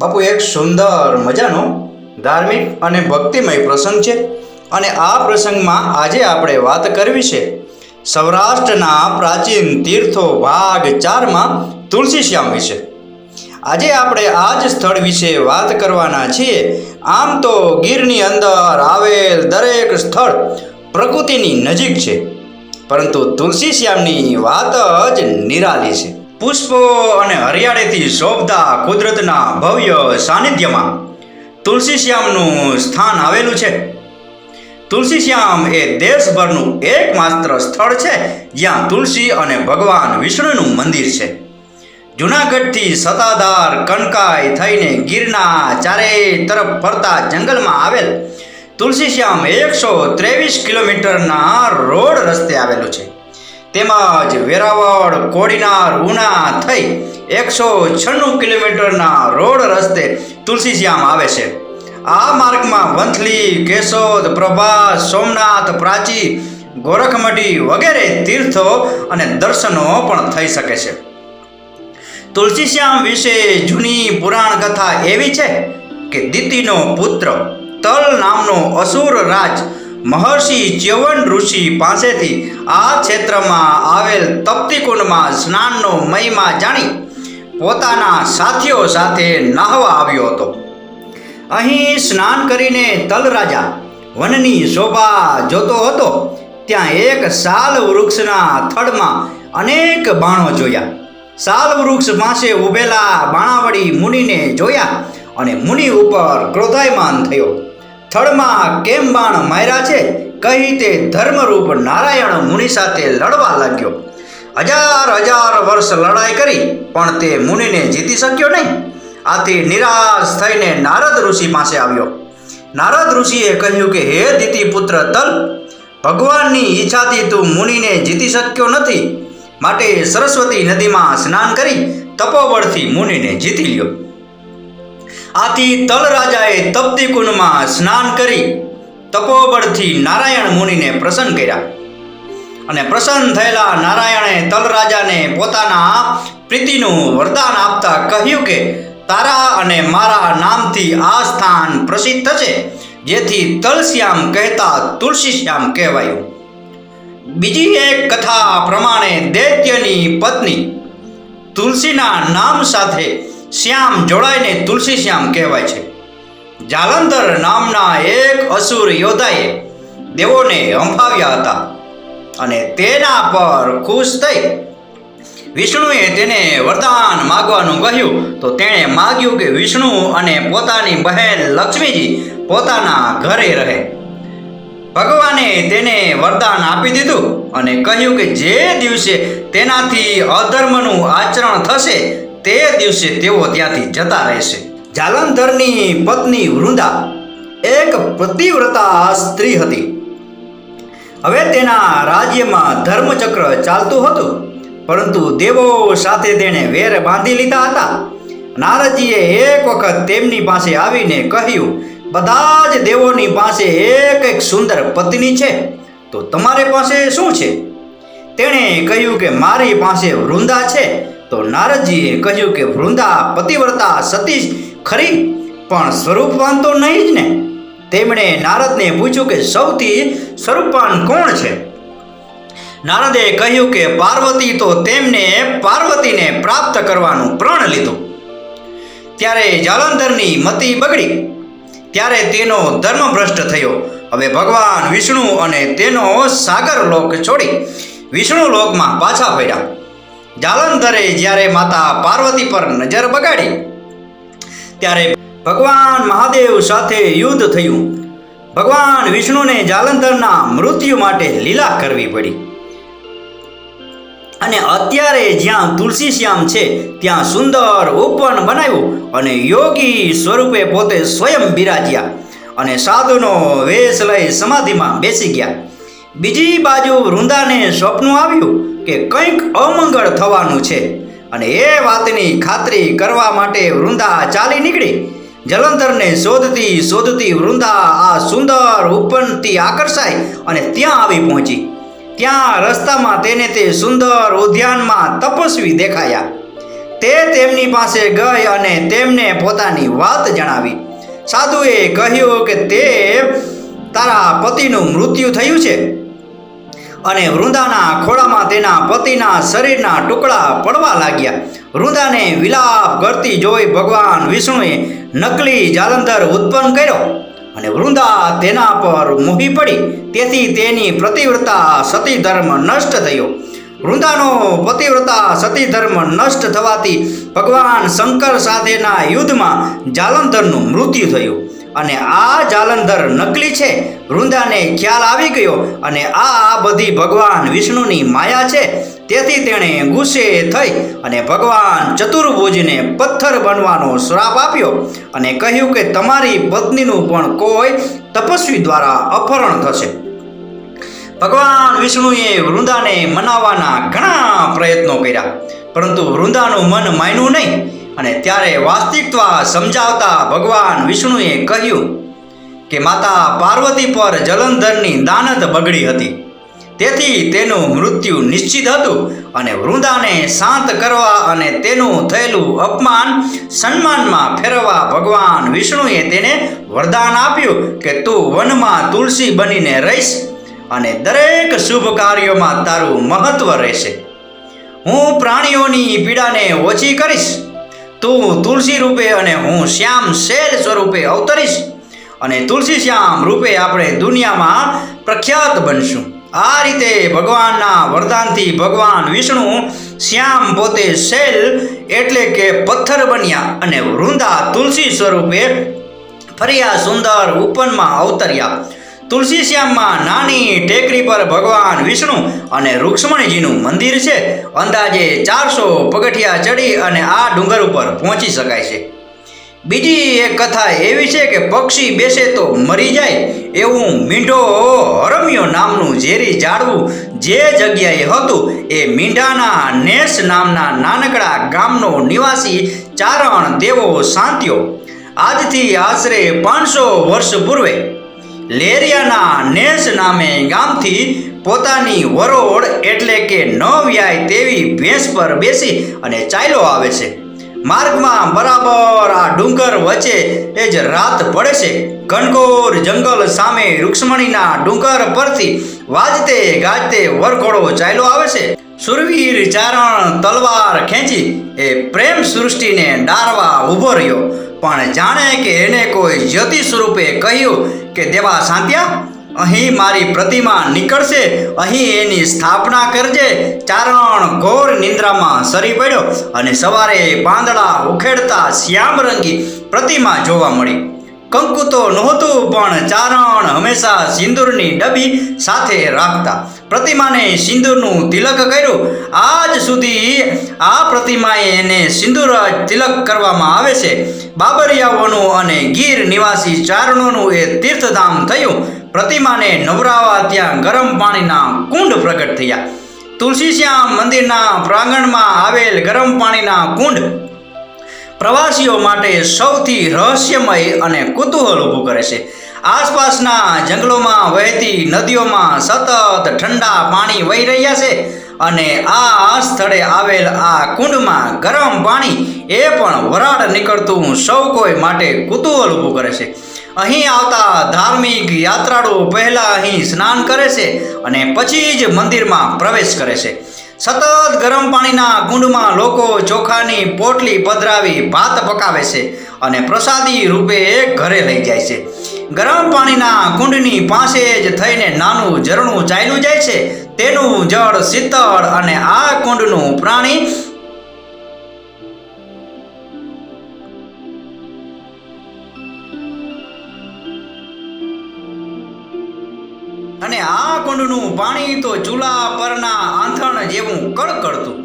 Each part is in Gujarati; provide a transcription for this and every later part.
બાપુ, એક સુંદર મજાનો ધાર્મિક અને ભક્તિમય પ્રસંગ છે અને આ પ્રસંગમાં આજે આપણે વાત કરવી છે સૌરાષ્ટ્રના પ્રાચીન તીર્થો ભાગ ચારમાં તુલસી શ્યામ વિશે. આજે આપણે આ જ સ્થળ વિશે વાત કરવાના છીએ. આમ તો ગીરની અંદર આવેલ દરેક સ્થળ પ્રકૃતિની નજીક છે, પરંતુ તુલસી શ્યામની વાત જ નિરાલી છે. પુષ્પો અને હરિયાળીથી શોભતા કુદરતના ભવ્ય સાનિધ્યમાં તુલસી શ્યામનું સ્થાન આવેલું છે. તુલસી શ્યામ એ દેશભરનું એકમાત્ર સ્થળ છે, જ્યાં તુલસી અને ભગવાન વિષ્ણુનું મંદિર છે. જૂનાગઢથી સતાધાર કનકાઈ થઈને ગીરના ચારે તરફ ફરતા જંગલમાં આવેલ તુલસી શ્યામ એકસો ત્રેવીસ કિલોમીટરના રોડ રસ્તે આવેલું છે. તેમજ વેરાવળ, કોડીનાર, ઉના થઈ એકસો છન્નું કિલોમીટરના રોડ રસ્તે તુલસીશ્યામ આવે છે. આ માર્ગમાં વંથલી, કેશોદ, પ્રભાસ, સોમનાથ, પ્રાચી, ગોરખમઢી વગેરે તીર્થો અને દર્શનો પણ થઈ શકે છે. તુલસીશ્યામ વિશે જૂની પુરાણ કથા એવી છે કે દીતીનો પુત્ર તલ નામનો અસુર રાજ મહર્ષિ ચ્યવન ઋષિ પાસેથી આ ક્ષેત્રમાં આવેલ તપ્તિકુંડમાં સ્નાનનો મહિમા જાણી પોતાના સાથીઓ સાથે નાહવા આવ્યો હતો. અહીં સ્નાન કરીને તલરાજા વનની શોભા જોતો હતો. ત્યાં એક સાલ વૃક્ષના થડમાં અનેક બાણો જોયા. સાલ વૃક્ષ પાસે ઊભેલા બાણાવળી મુનિને જોયા અને મુનિ ઉપર ક્રોધાયમાન થયો. થડમાં કેમ બાણ માર્યા છે? કહી તે ધર્મરૂપ નારાયણ મુનિ સાથે લડવા લાગ્યો. હજાર હજાર વર્ષ લડાઈ કરી, પણ તે મુનિને જીતી શક્યો નહીં. આથી નિરાશ થઈને નારદ ઋષિ પાસે આવ્યો. નારદ ઋષિએ કહ્યું કે, હે દીતિ પુત્ર તલ, ભગવાનની ઈચ્છાથી તું મુનિને જીતી શક્યો નથી. માટે સરસ્વતી નદીમાં સ્નાન કરી તપોબળથી મુનિને જીતી લ્યો. આથી તલ રાજાએ તપ્તી કુંડમાં સ્નાન કરી તપોબળથી નારાયણ મુનિને પ્રસન્ન કર્યા. અને પ્રસન્ન થયેલા નારાયણે તલરાજાને પોતાના પ્રીતિનું વરદાન આપતા કહ્યું કે, તારા અને મારા નામથી આ સ્થાન પ્રસિદ્ધ થશે, જેથી તલશ્યામ કહેતા તુલસીશ્યામ કહેવાયું. બીજી એક કથા પ્રમાણે દૈત્યની પત્ની તુલસીના નામ સાથે શ્યામ જોડાઈને તુલસી શ્યામ કહેવાય છે. જાલંધર નામના એક અસુર યોદ્ધાએ દેવોને હંફાવ્યા હતા અને તેના પર ખુશ થઈ. વિષ્ણુએ તેને વરદાન માગવાનું કહ્યું તો તેણે માગ્યું કે વિષ્ણુ અને પોતાની બહેન લક્ષ્મીજી પોતાના ઘરે રહે. ભગવાને તેને વરદાન આપી દીધું અને કહ્યું કે જે દિવસે તેનાથી અધર્મનું આચરણ થશે તે દિવસે તેઓ ત્યાંથી જતા રહેશે. જાલંધરની પત્ની વૃંદા એક પતિવ્રતા સ્ત્રી હતી. હવે તેના રાજ્યમાં ધર્મચક્ર ચાલતું હતું, પરંતુ દેવો સાથે તેણે વેર બાંધી લીધા હતા. નારદજીએ એક વખત તેમની પાસે આવીને કહ્યું, બધા જ દેવોની પાસે એક એક સુંદર પત્ની છે. તો તમારી પાસે શું છે? તેણે કહ્યું કે, મારી પાસે વૃંદા છે. તો નારદજીએ કહ્યું કે, વૃંદા, પતિવ્રતા, સતીશ ખરી, પણ સ્વરૂપવાન તો નહીં જ ને. તેમણે નારદને પૂછ્યું કે, સૌથી સ્વરૂપવાન કોણ છે? નારદે કહ્યું કે, પાર્વતી તો તેમને પાર્વતીને પ્રાપ્ત કરવાનું પ્રણ લીધું. ત્યારે જાલંધરની મતિ બગડી. ત્યારે તેનો ધર્મ ભ્રષ્ટ થયો. હવે ભગવાન વિષ્ણુ અને તેનો સાગર લોક છોડી વિષ્ણુ લોકમાં પાછા ફર્યા. જાલંધરે જ્યારે માતા પાર્વતી પર નજર બગાડી. ત્યારે ભગવાન મહાદેવ સાથે યુદ્ધ થયું. ભગવાન વિષ્ણુને જાલંધરના મૃત્યુ માટે લીલા કરવી પડી. અને અત્યારે જ્યાં તુલસી શ્યામ છે, ત્યાં સુંદર ઉપવન બનાવ્યું અને યોગી સ્વરૂપે પોતે સ્વયં બિરાજ્યા અને સાધુનો વેશ લઈ સમાધિમાં બેસી ગયા. બીજી બાજુ વૃંદાને સ્વપ્ન આવ્યું કે કંઈક અમંગળ થવાનું છે. અને એ વાતની ખાતરી કરવા માટે વૃંદા ચાલી નીકળી. જલંધરને શોધતી શોધતી વૃંદા આ સુંદર ઉપનથી આકર્ષાઈ અને ત્યાં આવી પહોંચી. ત્યાં રસ્તામાં તેને તે સુંદર ઉદ્યાનમાં તપસ્વી દેખાયા. તે તેમની પાસે ગઈ અને તેમને પોતાની વાત જણાવી. સાધુએ કહ્યું કે તે તારા પતિનું મૃત્યુ થયું છે. અને વૃંદાના ખોળામાં તેના પતિના શરીરના ટુકડા પડવા લાગ્યા. વૃંદાને વિલાપ કરતી જોઈ ભગવાન વિષ્ણુએ નકલી જાલંધર ઉત્પન્ન કર્યો અને વૃંદા તેના પર મોહી પડી. તેથી તેની પ્રતિવ્રતા સતી ધર્મ નષ્ટ થયો. વૃંદાનો પતિવ્રતા સતી ધર્મ નષ્ટ થવાથી ભગવાન શંકર સાથેના યુદ્ધમાં જાલંધરનું મૃત્યુ થયું. અને આ જાલંધર નકલી છે. વૃંદાને ખ્યાલ આવી ગયો અને આ બધી ભગવાન વિષ્ણુની માયા છે. તેથી તેણે ગુસ્સે થઈ અને ભગવાન ચતુર્ભુજને પથ્થર બનવાનો શ્રાપ આપ્યો અને કહ્યું કે તમારી પત્નીનું પણ કોઈ તપસ્વી દ્વારા અપહરણ થશે. ભગવાન વિષ્ણુએ વૃંદાને મનાવવાના ઘણા પ્રયત્નો કર્યા. પરંતુ વૃંદાનું મન માન્યું નહીં. અને ત્યારે વાસ્તવિકત્વ સમજાવતા ભગવાન વિષ્ણુએ કહ્યું કે માતા પાર્વતી પર જલંધરની દાનત બગડી હતી. તેથી તેનું મૃત્યુ નિશ્ચિત હતું અને વૃંદાને શાંત કરવા અને તેનું થયેલું અપમાન સન્માનમાં ફેરવવા ભગવાન વિષ્ણુએ તેને વરદાન આપ્યું કે તું વનમાં તુલસી બનીને રહીશ અને દરેક શુભ કાર્યોમાં તારું મહત્વ રહેશે. હું પ્રાણીઓની પીડાને ઓછી કરીશ તું તુલસી રૂપે અને હું શ્યામ શેર સ્વરૂપે અવતરીશ. અને તુલસી શ્યામ રૂપે આપણે દુનિયામાં પ્રખ્યાત બનશું. આ રીતે ભગવાનના વરદાનથી ભગવાન વિષ્ણુ શ્યામ પોતે શૈલ એટલે કે પથ્થર બન્યા અને વૃંદા તુલસી સ્વરૂપે ફર્યા સુંદર ઉપનમાં અવતર્યા. તુલસી શ્યામમાં નાની ટેકરી પર ભગવાન વિષ્ણુ અને રૂક્ષ્મણીજીનું મંદિર છે. અંદાજે ચારસો પગથિયા ચડી અને આ ડુંગર ઉપર પહોંચી શકાય છે. બીજી એક કથા એવી છે કે પક્ષી બેસે તો મરી જાય એવું મીંઢો હરમ્યો નામનું ઝેરી ઝાડવું જે જગ્યાએ હતું એ મીંઢાના નેસ નામના નાનકડા ગામનો નિવાસી ચારણ દેવો શાંત્યો આજથી આશરે પાંચસો વર્ષ પૂર્વે લેરિયાના નેસ નામે ગામથી પોતાની વરોડ એટલે કે ન વ્યાય તેવી ભેંસ પર બેસી અને ચાલ્યો આવે છે. માર્ગમાં બરાબર આ ડુંગર વચ્ચે એ જ રાત પડે છે. ઘનઘોર જંગલ સામે રૂક્ષ્મણીના ડુંગર પરથી વાજતે ગાજતે વરઘોડો ચાલ્યો આવે છે. સુરવીર ચારણ તલવાર ખેંચી એ પ્રેમ સૃષ્ટિને ડારવા ઊભો રહ્યો. પણ જાણે કે એને કોઈ જ્યોતિ સ્વરૂપે કહ્યું કે, દેવા સાંત્યા, અહીં મારી પ્રતિમા નીકળશે, અહીં એની સ્થાપના કરજે. ચારણ ઘોર નિંદ્રામાં સરી પડ્યો અને સવારે પાંદડા ઉખેડતા શ્યામરંગી પ્રતિમા જોવા મળી. કંકુ તો નહોતું, પણ ચારણ હંમેશા સિંદૂરની ડબી સાથે રાખતા. પ્રતિમાને સિંદૂરનું તિલક કર્યું. આજ સુધી આ પ્રતિમાએ એને સિંદૂર તિલક કરવામાં આવે છે. બાબરિયાઓનું અને ગીર નિવાસી ચારણોનું એ તીર્થધામ થયું. પ્રતિમાને નવરાવા ત્યાં ગરમ પાણીના કુંડ પ્રગટ થયા. તુલસીશ્યામ મંદિરના પ્રાંગણમાં આવેલ ગરમ પાણીના કુંડ પ્રવાસીઓ માટે સૌથી રહસ્યમય અને કુતૂહલ ઊભું કરે છે. આસપાસના જંગલોમાં વહેતી નદીઓમાં સતત ઠંડા પાણી વહી રહ્યા છે અને આ સ્થળે આવેલ આ કુંડમાં ગરમ પાણી એ પણ વરાળ નીકળતું સૌ કોઈ માટે કુતૂહલ ઊભું કરે છે. અહીં આવતા ધાર્મિક યાત્રાળુ પહેલાં અહીં સ્નાન કરે છે અને પછી જ મંદિરમાં પ્રવેશ કરે છે. સતત ગરમ પાણીના કુંડમાં લોકો ચોખાની પોટલી પધરાવી ભાત પકાવે છે અને પ્રસાદી રૂપે ઘરે લઈ જાય છે. ગરમ પાણીના કુંડની પાસે જ થઈને નાનું ઝરણું ચાલ્યું જાય છે. તેનું જળ શીતળ અને આ કુંડનું પ્રાણી અને આ કુંડનું પાણી તો ચૂલા પરના આંથણ જેવું કડકડતું.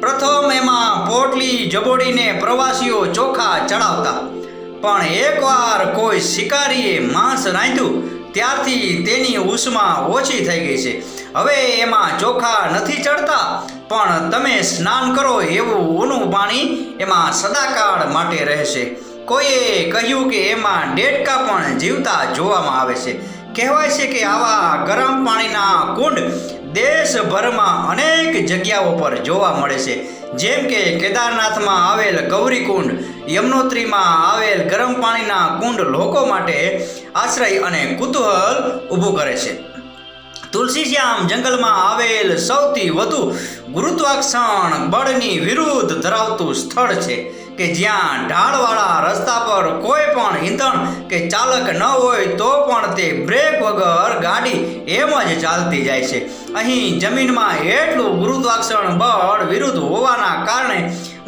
પ્રથમ એમાં પોટલી જબોડીને પ્રવાસીઓ ચોખા ચડાવતા. પણ એકવાર કોઈ શિકારીએ માંસ રાંધ્યું, ત્યારથી તેની ઉષ્મા ઓછી થઈ ગઈ છે. હવે એમાં ચોખા નથી ચડતા, પણ તમે સ્નાન કરો એવું ઊનું પાણી એમાં સદાકાળ માટે રહેશે. કોઈએ કહ્યું કે એમાં ડેડકા પણ જીવતા જોવામાં આવે છે. કહેવાય છે કે આવા ગરમ પાણીના કુંડ દેશભરમાં અનેક જગ્યાઓ પર જોવા મળે છે. જેમ કે કેદારનાથમાં આવેલ ગૌરીકુંડ યમનોત્રીમાં આવેલ ગરમ પાણીના કુંડ લોકો માટે આશ્રય અને કુતૂહલ ઊભું કરે છે. તુલસીશ્યામ જંગલમાં આવેલ સૌથી વધુ ગુરુત્વાકર્ષણ બળની વિરુદ્ધ ધરાવતું સ્થળ છે. કે જ્યાં ઢાળવાળા રસ્તા પર કોઈ પણ ઈંધણ કે ચાલક ન હોય તો પણ તે બ્રેક વગર ગાડી એમ જ ચાલતી જાય છે. અહીં જમીનમાં એટલું ગુરુત્વાકર્ષણ બળ વિરુદ્ધ હોવાના કારણે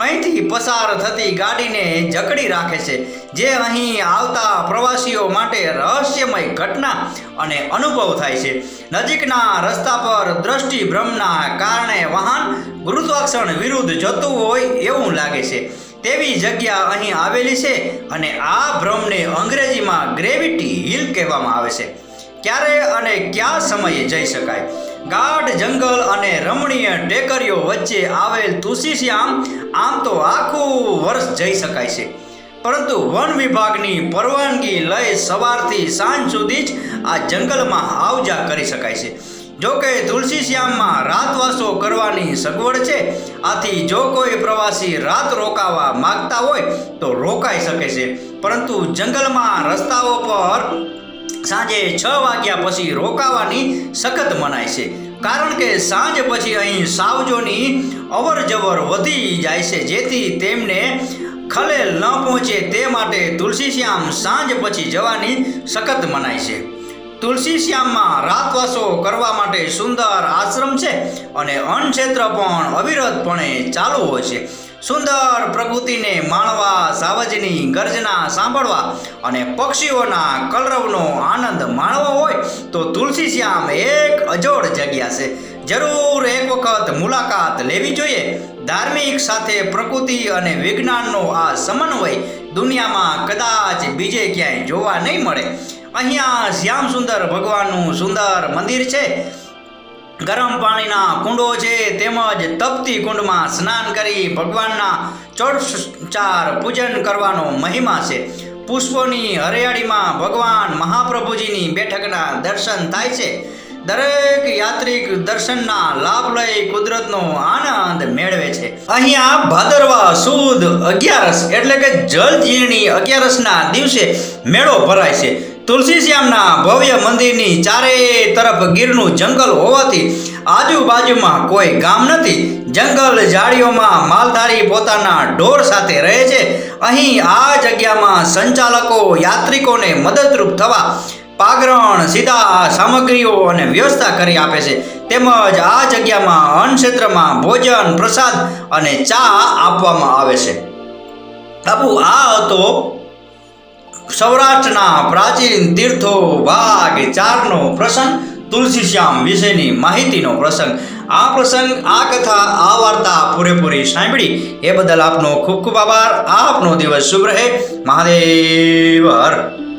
અહીંથી પસાર થતી ગાડીને જકડી રાખે છે, જે અહીં આવતા પ્રવાસીઓ માટે રહસ્યમય ઘટના અને અનુભવ થાય છે. નજીકના રસ્તા પર દ્રષ્ટિભ્રમના કારણે વાહન ગુરુત્વાકર્ષણ વિરુદ્ધ જતું હોય એવું લાગે છે. તેવી જગ્યા અહીં આવેલી છે અને આ ભ્રમને અંગ્રેજીમાં ગ્રેવિટી હિલ કહેવામાં આવે છે. ક્યારે અને કયા સમયે જઈ શકાય? ગાઢ જંગલ અને રમણીય ટેકરીઓ વચ્ચે આવેલ તુલસીશ્યામ આમ તો આખું વર્ષ જઈ શકાય છે. પરંતુ વન વિભાગની પરવાનગી લઈ સવારથી સાંજ સુધી જ આ જંગલમાં આવજા કરી શકાય છે. જો કે તુલસીશ્યામમાં રાતવાસો કરવાની સગવડ છે, આથી જો કોઈ પ્રવાસી રાત રોકાવા માંગતા હોય તો રોકાઈ શકે છે. પરંતુ જંગલમાં રસ્તાઓ પર સાંજે છ વાગ્યા પછી રોકાવાની સખત મનાય છે. કારણ કે સાંજ પછી અહીં સાવજોની અવર જવર વધી જાય છે, જેથી તેમને ખલેલ ન પહોંચે. તે માટે તુલસીશ્યામ સાંજ પછી જવાની સખત મનાય છે. તુલસીશ્યામમાં રાતવાસો કરવા માટે સુંદર આશ્રમ છે અને અન્નક્ષેત્ર પણ અવિરતપણે ચાલુ હોય છે. સુંદર પ્રકૃતિને માણવા, સાવજની ગર્જના સાંભળવા અને પક્ષીઓના કલરવનો આનંદ માણવો હોય તો તુલસીશ્યામ એક અજોડ જગ્યા છે. જરૂર એક વખત મુલાકાત લેવી જોઈએ. ધાર્મિક સાથે પ્રકૃતિ અને વિજ્ઞાનનો આ સમન્વય દુનિયામાં કદાચ બીજે ક્યાંય જોવા નહીં મળે. અહીંયા શ્યામ સુંદર ભગવાનનું સુંદર મંદિર છે. ગરમ પાણીના કુંડો છે, તેમજ તપતી કુંડમાં સ્નાન કરી ભગવાનના ચોડચાર પૂજન કરવાનો મહિમા છે. પુષ્પોની હરિયાળીમાં ભગવાન મહાપ્રભુજીની બેઠકના દર્શન થાય છે. દરેક યાત્રિક દર્શનના લાભ લઈ કુદરતનો આનંદ મેળવે છે. અહીંયા ભાદરવા સુદ અગિયારસ એટલે કે જલજીર્ણી અગિયારસના દિવસે મેળો ભરાય છે. તુલસીશ્યામના ભવ્ય મંદિરની ચારે તરફ ગીરનું જંગલ હોવાથી આજુબાજુમાં કોઈ ગામ નથી. જંગલ ઝાડીઓમાં માલધારી પોતાના ઢોર સાથે રહે છે. અહીં આ જગ્યામાં સંચાલકો યાત્રિકોને મદદરૂપ થવા પાગરણ સીધા સામગ્રીઓ અને વ્યવસ્થા કરી આપે છે. તેમજ આ જગ્યામાં અન્ન ક્ષેત્રમાં ભોજન, પ્રસાદ અને ચા આપવામાં આવે છે. બાપુ, આ હતો સૌરાષ્ટ્રના પ્રાચીન તીર્થો ભાગ ચારનો પ્રસંગ તુલસીશ્યામ વિશેની માહિતીનો પ્રસંગ. આ પ્રસંગ, આ કથા, આ વાર્તા પૂરેપૂરી સાંભળી. એ બદલ આપનો ખૂબ ખૂબ આભાર. આપનો દિવસ શુભ રહે. મહાદેવ હર.